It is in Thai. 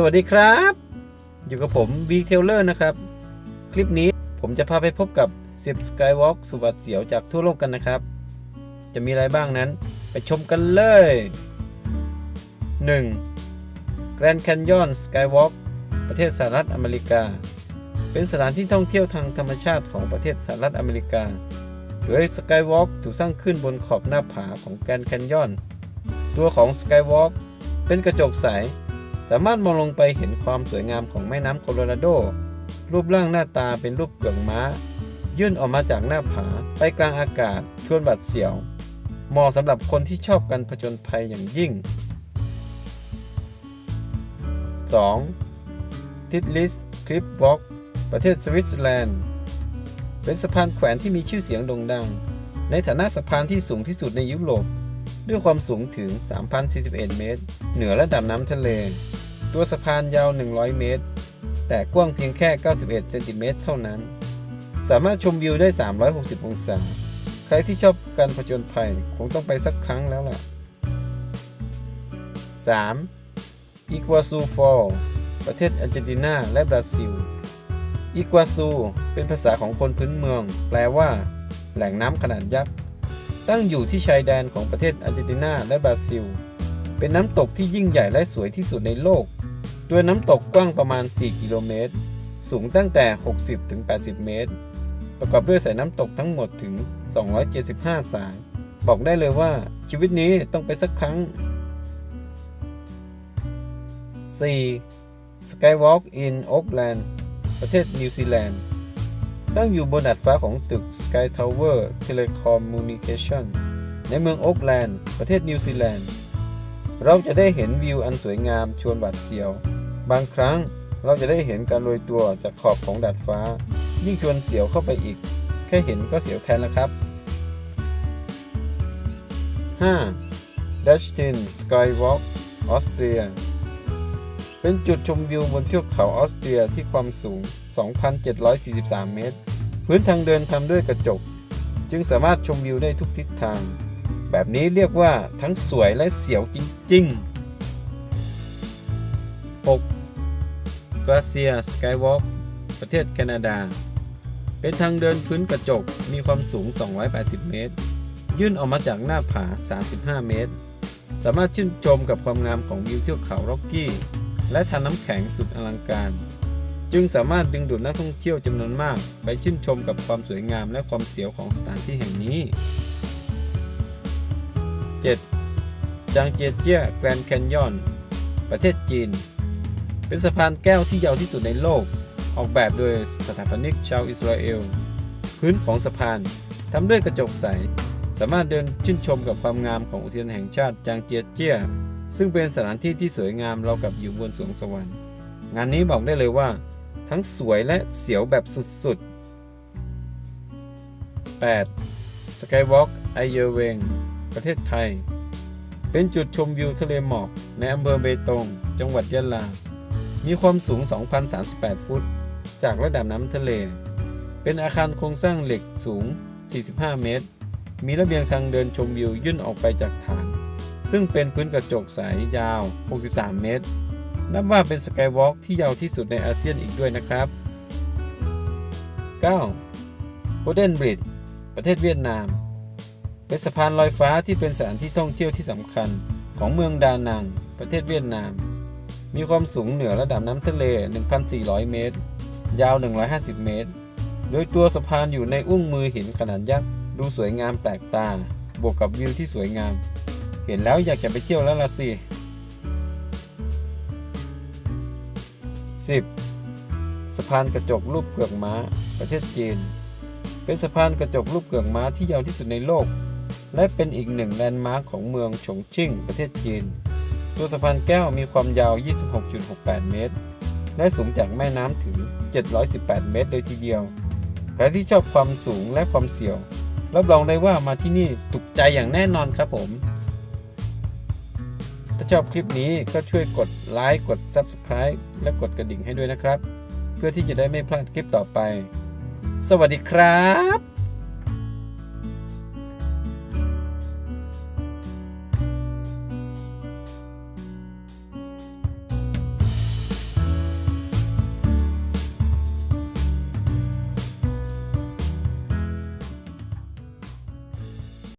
สวัสดีครับ อยู่กับผมวีเทลเลอร์นะครับ คลิปนี้ผมจะพาไปพบกับ 10 Skywalk สุบัดเสียวจากทั่วโลกกันนะครับ จะมีอะไรบ้างนั้นไปชมกันเลย 1. Grand Canyon Skywalk ประเทศสหรัฐอเมริกา เป็นสถานที่ท่องเที่ยวทางธรรมชาติของประเทศสหรัฐอเมริกา โดย Skywalk ถูกสร้างขึ้นบนขอบหน้าผาของ Grand Canyon ตัวของ Skywalk เป็นกระจกใส สามารถมองลงไปเห็นความสวยงามของแม่น้ำโคโลราโด รูปร่างหน้าตาเป็นรูปเกลือกม้า ยื่นออกมาจากหน้าผาไปกลางอากาศชวนบัดเสียวเหมาะสำหรับคนที่ชอบการผจญภัยอย่างยิ่ง 2. ทิดลิสคลิปวอล์กประเทศสวิตเซอร์แลนด์ เป็นสะพานแขวนที่มีชื่อเสียงโด่งดัง ในฐานะสะพานที่สูงที่สุดในยุโรป ด้วยความสูงถึง 3,041 เมตร เหนือระดับน้ำทะเล ตัวสะพานยาว 100 เมตร แต่กว้างเพียงแค่ 91 เซนติเมตรเท่านั้น สามารถชมวิวได้ 360 องศา ใครที่ชอบการผจญภัยคงต้องไปสักครั้งแล้วล่ะ 3. อีกัวซูฟอลประเทศอาร์เจนตินาและบราซิลอีกัวซู เป็นภาษาของคนพื้นเมือง แปลว่า แหล่งน้ำขนาดยักษ์ ตั้งอยู่ที่ชายแดนของประเทศอาร์เจนตินาและบราซิล เป็นน้ำตกที่ยิ่งใหญ่และสวยที่สุดในโลกโดยน้ำตกกว้างประมาณ 4 กิโลเมตร สูงตั้งแต่ 60ถึง80 เมตร ประกอบด้วยสายน้ำตกทั้งหมดถึง 275 สาย บอกได้เลยว่าชีวิตนี้ต้องไปสักครั้ง 4. Skywalk in Auckland ประเทศนิวซีแลนด์ ตั้งอยู่บนดาดฟ้าของตึก Sky Tower Telecommunication ในเมืองโอ๊กแลนด์ ประเทศนิวซีแลนด์ เราจะได้เห็นวิวอันสวยงามชวนบาดเสียว บางครั้งเราจะได้เห็นการโรยตัวจากขอบของดาดฟ้า ยิ่งชวนเสียวเข้าไปอีก แค่เห็นก็เสียวแทนแล้วครับ 5. d u t c h t i n Skywalk ออสเตรีย เป็นจุดชมวิวบนเทือกเขาออสเตรียที่ความสูง 2,743 เมตร พื้นทางเดินทำด้วยกระจก จึงสามารถชมวิวได้ทุกทิศทาง แบบนี้เรียกว่าทั้งสวยและเสียวจริง ๆ 6. Glacier Skywalk ประเทศแคนาดา เป็นทางเดินพื้นกระจกมีความสูง 280 เมตร ยื่นออกมาจากหน้าผา 35 เมตร สามารถชื่นชมกับความงามของวิวเทือกเขาร็อกกี้ และทานน้ำแข็งสุดอลังการ จึงสามารถดึงดูดนักท่องเที่ยวจำนวนมาก ไปชื่นชมกับความสวยงามและความเสียวของสถานที่แห่งนี้ 7. จางเจียเจียแกรนด์แคนยอน ประเทศจีน เป็นสะพานแก้วที่ยาวที่สุดในโลก ออกแบบโดยสถาปนิกชาวอิสราเอล พื้นของสะพานทำด้วยกระจกใส สามารถเดินชื่นชมกับความงามของอุทยานแห่งชาติจางเจียเจีย ซึ่งเป็นสถานที่ที่สวยงามเรากับอยู่บนสวงสวรรค์ งานนี้บอกได้เลยว่า ทั้งสวยและเสียวแบบสุดๆ 8. Skywalk ไอเยเวงประเทศไทย เป็นจุดชมวิวทะเลหมอกในอำเภอเบตง จังหวัดยะลา มีความสูง 2,038 ฟุต จากระดับน้ำทะเล เป็นอาคารโครงสร้างเหล็กสูง 45 เมตร มีระเบียงทางเดินชมวิวยื่นออกไปจากฐาน ซึ่งเป็นพื้นกระจกใสยาว 63 เมตร นับว่าเป็นสกายวอล์กที่ยาวที่สุดในอาเซียนอีกด้วยนะครับ 9. Golden Bridge ประเทศเวียดนาม เป็นสะพานลอยฟ้าที่เป็นสถานที่ท่องเที่ยวที่สำคัญของเมืองดานัง ประเทศเวียดนาม มีความสูงเหนือระดับน้ำทะเล 1,400 เมตร ยาว 150 เมตร โดยตัวสะพานอยู่ในอุ้งมือหินขนาดยักษ์ ดูสวยงามแปลกตา บวกกับวิวที่สวยงาม เห็นแล้วอยากจะไปเที่ยวแล้วล่ะสิ 10. สะพานกระจกรูปเกือกม้า ประเทศจีน เป็นสะพานกระจกรูปเกือกม้าที่ยาวที่สุดในโลก และเป็นอีกหนึ่งแลนด์มาร์คของเมืองฉงชิ่ง ประเทศจีน ตัวสะพานแก้วมีความยาว 26.68 เมตร และสูงจากแม่น้ำถึง 718 เมตรเลยทีเดียว ใครที่ชอบความสูงและความเสี่ยว รับรองได้ว่ามาที่นี่ถูกใจอย่างแน่นอนครับผม ถ้าชอบคลิปนี้ก็ช่วยกดไลค์กด Subscribe และกดกระดิ่งให้ด้วยนะครับ เพื่อที่จะได้ไม่พลาดคลิปต่อไป สวัสดีครับ